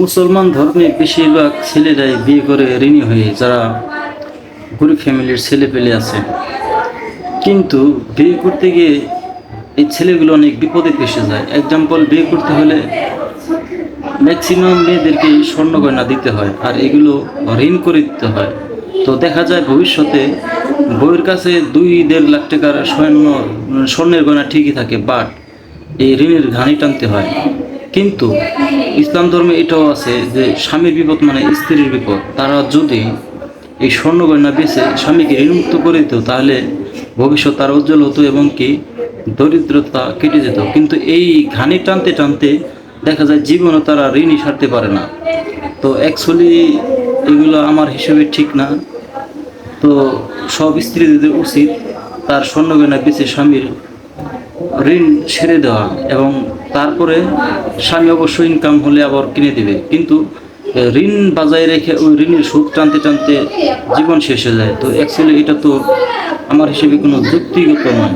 মুসলমান ধর্মে বেশিরভাগ ছেলেরাই বিয়ে করে ঋণী হয়ে যারা গরিব ফ্যামিলির ছেলে পেলে আছে। কিন্তু বিয়ে করতে গিয়ে এই ছেলেগুলো অনেক বিপদে ফেসে যায়। এক্সাম্পল বিয়ে করতে হলে ম্যাক্সিমাম মেয়েদেরকে স্বর্ণ গয়না দিতে হয় আর এগুলো ঋণ করে দিতে হয়। তো দেখা যায় ভবিষ্যতে বউয়ের কাছে দুই দেড় লাখ টাকার স্বর্ণ, স্বর্ণের গয়না ঠিকই থাকে বাট এই ঋণের ঘানি টানতে হয়। কিন্তু ইসলাম ধর্মে এটাও আছে যে স্বামীর বিপদ মানে স্ত্রীর বিপদ। তারা যদি এই স্বর্ণ গয়না বেচে স্বামীকে ঋণমুক্ত করে দিত, তাহলে ভবিষ্যৎ তার উজ্জ্বল হতো এবং কি দরিদ্রতা কেটে যেত। কিন্তু এই ঘানি টানতে টানতে দেখা যায় জীবনও তারা ঋণই সারতে পারে না। তো অ্যাকচুয়ালি এগুলো আমার হিসেবে ঠিক না। তো সব স্ত্রীদের উচিত তার স্বর্ণ গয়না বেচে স্বামীর ঋণ সেরে দেওয়া এবং তারপরে স্বামী অবশ্য ইনকাম হলে আবার কিনে দিবে। কিন্তু ঋণ বাজায় রেখে ওই ঋণের সুদ টানতে টানতে জীবন শেষ হয়ে যায়। তো অ্যাকচুয়ালি এটা তো আমার হিসেবে কোনো যুক্তিগত নয়।